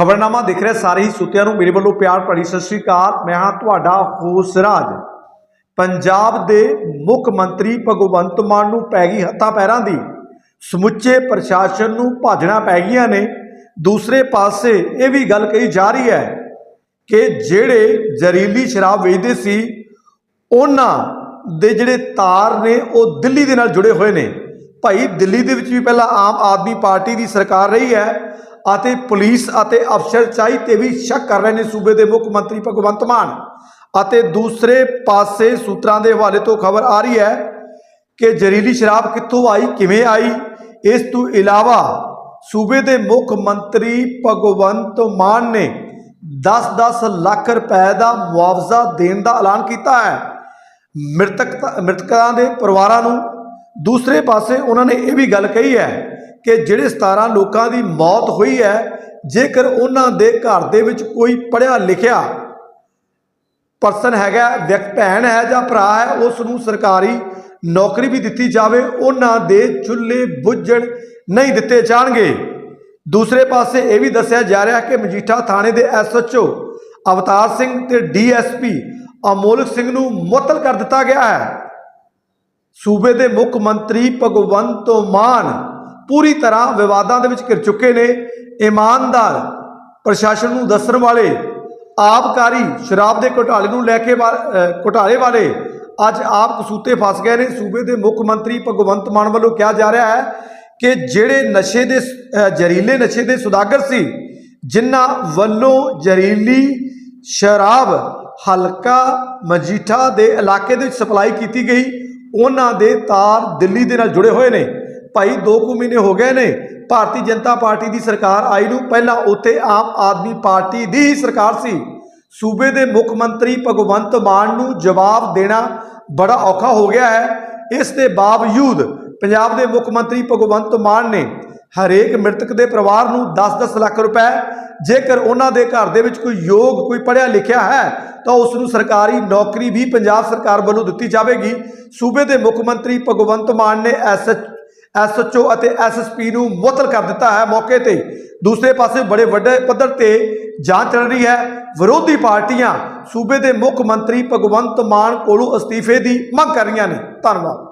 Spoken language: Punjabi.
ਖਬਰਨਾਮਾ ਦੇਖ ਰਹੇ, ਸਾਰੇ ਹੀ ਸੁਤਿਆਂ ਨੂੰ ਮੇਰੇ ਵੱਲੋਂ ਪਿਆਰ ਭਰੀ ਸਤਿ ਸ੍ਰੀ ਅਕਾਲ। ਮੈਂ ਹਾਂ ਤੁਹਾਡਾ ਹੋਸ ਰਾਜ। ਪੰਜਾਬ ਦੇ ਮੁੱਖ ਮੰਤਰੀ ਭਗਵੰਤ ਮਾਨ ਨੂੰ ਪੈ ਗਈ ਹੱਥਾਂ ਪੈਰਾਂ ਦੀ। ਸਮੁੱਚੇ ਪ੍ਰਸ਼ਾਸਨ ਨੂੰ ਭਾਜਣਾ ਪੈ ਗਈਆਂ ਨੇ। ਦੂਸਰੇ ਪਾਸੇ ਇਹ ਵੀ ਗੱਲ ਕਹੀ ਜਾ ਰਹੀ ਹੈ ਕਿ ਜਿਹੜੇ ਜ਼ਹਿਰੀਲੀ ਸ਼ਰਾਬ ਵੇਚਦੇ ਸੀ, ਉਹਨਾਂ ਦੇ ਜਿਹੜੇ ਤਾਰ ਨੇ, ਉਹ ਦਿੱਲੀ ਦੇ ਨਾਲ ਜੁੜੇ ਹੋਏ ਨੇ। ਭਾਈ ਦਿੱਲੀ ਦੇ ਵਿੱਚ ਵੀ ਪਹਿਲਾਂ ਆਮ ਆਦਮੀ ਪਾਰਟੀ ਦੀ ਸਰਕਾਰ ਰਹੀ ਹੈ। ਅਤੇ ਪੁਲਿਸ ਅਤੇ ਅਫਸਰਸ਼ਾਹੀ ਤੇ ਵੀ ਸ਼ੱਕ ਕਰ ਰਹੇ ਨੇ ਸੂਬੇ ਦੇ ਮੁੱਖ ਮੰਤਰੀ ਭਗਵੰਤ ਮਾਨ। ਅਤੇ ਦੂਸਰੇ ਪਾਸੇ ਸੂਤਰਾਂ ਦੇ ਹਵਾਲੇ ਤੋਂ ਖਬਰ ਆ ਰਹੀ ਹੈ ਕਿ ਜ਼ਹਿਰੀਲੀ ਸ਼ਰਾਬ ਕਿੱਥੋਂ ਆਈ, ਕਿਵੇਂ ਆਈ? ਇਸ ਤੋਂ ਇਲਾਵਾ ਸੂਬੇ ਦੇ ਮੁੱਖ ਮੰਤਰੀ ਭਗਵੰਤ ਮਾਨ ਨੇ 10-10 ਲੱਖ ਰੁਪਏ ਦਾ ਮੁਆਵਜ਼ਾ ਦੇਣ ਦਾ ਐਲਾਨ ਕੀਤਾ ਹੈ। ਮ੍ਰਿਤਕ, ਮ੍ਰਿਤਕਾਂ ਦੇ ਪਰਿਵਾਰਾਂ ਨੂੰ ਦੂਸਰੇ ਪਾਸੇ ਉਹਨਾਂ ਨੇ ਇਹ ਵੀ ਗੱਲ ਕਹੀ ਹੈ ਕਿ ਜਿਹੜੇ 17 ਲੋਕਾਂ ਦੀ ਮੌਤ ਹੋਈ ਹੈ, ਜੇਕਰ ਉਹਨਾਂ ਦੇ ਘਰ ਦੇ ਵਿੱਚ ਕੋਈ ਪੜ੍ਹਿਆ ਲਿਖਿਆ ਪਰਸਨ ਹੈਗਾ ਵਿਅਕਤੀ ਭੈਣ ਹੈ ਜਾਂ ਭਰਾ ਹੈ ਉਸ ਨੂੰ ਸਰਕਾਰੀ ਨੌਕਰੀ ਵੀ ਦਿੱਤੀ ਜਾਵੇ, ਉਹਨਾਂ ਦੇ ਚੁੱਲ੍ਹੇ ਬੁੱਝਣ ਨਹੀਂ ਦਿੱਤੇ ਜਾਣਗੇ। ਦੂਸਰੇ ਪਾਸੇ ਇਹ ਵੀ ਦੱਸਿਆ ਜਾ ਰਿਹਾ ਕਿ ਮਜੀਠਾ ਥਾਣੇ ਦੇ ਐਸਐਚਓ ਅਵਤਾਰ ਸਿੰਘ ਤੇ ਡੀਐਸਪੀ ਅਮੋਲਕ ਸਿੰਘ ਨੂੰ ਮੁਅੱਤਲ ਕਰ ਦਿੱਤਾ ਗਿਆ ਹੈ। ਸੂਬੇ ਦੇ ਮੁੱਖ ਮੰਤਰੀ ਭਗਵੰਤ ਮਾਨ ਪੂਰੀ ਤਰ੍ਹਾਂ ਵਿਵਾਦਾਂ ਦੇ ਵਿੱਚ ਘਿਰ ਚੁੱਕੇ ਨੇ। ਇਮਾਨਦਾਰ ਪ੍ਰਸ਼ਾਸਨ ਨੂੰ ਦੱਸਣ ਵਾਲੇ, ਆਬਕਾਰੀ ਸ਼ਰਾਬ ਦੇ ਘੁਟਾਲੇ ਨੂੰ ਲੈ ਕੇ ਵਾ- ਘੁਟਾਲੇ ਵਾਲੇ ਅੱਜ ਆਪ ਕਸੂਤੇ ਫਸ ਗਏ ਨੇ। ਸੂਬੇ ਦੇ ਮੁੱਖ ਮੰਤਰੀ ਭਗਵੰਤ ਮਾਨ ਵੱਲੋਂ ਕਿਹਾ ਜਾ ਰਿਹਾ ਹੈ ਕਿ ਜਿਹੜੇ ਨਸ਼ੇ ਦੇ ਜ਼ਹਿਰੀਲੇ ਨਸ਼ੇ ਦੇ ਸੁਦਾਗਰ ਸੀ, ਜਿਨ੍ਹਾਂ ਵੱਲੋਂ ਜ਼ਹਿਰੀਲੀ ਸ਼ਰਾਬ ਹਲਕਾ ਮਜੀਠਾ ਦੇ ਇਲਾਕੇ ਦੇ ਵਿੱਚ ਸਪਲਾਈ ਕੀਤੀ ਗਈ ਉਹਨਾਂ ਦੇ ਤਾਰ ਦਿੱਲੀ ਦੇ ਨਾਲ ਜੁੜੇ ਹੋਏ ਨੇ। ਭਾਈ 2 ਕੁ ਮਹੀਨੇ ਹੋ ਗਏ ਨੇ। ਭਾਰਤੀ ਜਨਤਾ ਪਾਰਟੀ ਦੀ ਸਰਕਾਰ ਆਈ ਨੂੰ ਪਹਿਲਾਂ ਉੱਥੇ ਆਮ ਆਦਮੀ ਪਾਰਟੀ ਦੀ ਹੀ ਸਰਕਾਰ ਸੀ। ਸੂਬੇ ਦੇ ਮੁੱਖ ਮੰਤਰੀ ਭਗਵੰਤ ਮਾਨ ਨੂੰ ਜਵਾਬ ਦੇਣਾ ਬੜਾ ਔਖਾ ਹੋ ਗਿਆ ਹੈ। ਇਸ ਦੇ ਬਾਵਜੂਦ ਪੰਜਾਬ ਦੇ ਮੁੱਖ ਮੰਤਰੀ ਭਗਵੰਤ ਮਾਨ ਨੇ ਹਰੇਕ ਮ੍ਰਿਤਕ ਦੇ ਪਰਿਵਾਰ ਨੂੰ 10-10 ਲੱਖ ਰੁਪਏ ਜੇਕਰ ਉਹਨਾਂ ਦੇ ਘਰ ਦੇ ਵਿੱਚ ਕੋਈ ਯੋਗ, ਕੋਈ ਪੜ੍ਹਿਆ ਲਿਖਿਆ ਹੈ ਤਾਂ ਉਸ ਨੂੰ ਸਰਕਾਰੀ ਨੌਕਰੀ ਵੀ ਪੰਜਾਬ ਸਰਕਾਰ ਵੱਲੋਂ ਦਿੱਤੀ ਜਾਵੇਗੀ। ਸੂਬੇ ਦੇ ਮੁੱਖ ਮੰਤਰੀ ਭਗਵੰਤ ਮਾਨ ਨੇ ਐਸਐਚ ਐਸਐਚਓ ਅਤੇ ਐਸਐਸਪੀ ਨੂੰ ਮੁਅੱਤਲ ਕਰ ਦਿੱਤਾ ਹੈ ਮੌਕੇ ਤੇ। ਦੂਸਰੇ ਪਾਸੇ ਬੜੇ ਵੱਡੇ ਪੱਧਰ ਤੇ ਜਾਂਚ ਚੱਲ ਰਹੀ ਹੈ। ਵਿਰੋਧੀ ਪਾਰਟੀਆਂ ਸੂਬੇ ਦੇ ਮੁੱਖ ਮੰਤਰੀ ਭਗਵੰਤ ਮਾਨ ਕੋਲੋਂ ਅਸਤੀਫੇ ਦੀ ਮੰਗ ਕਰ ਰਹੀਆਂ ਨੇ। ਧੰਨਵਾਦ।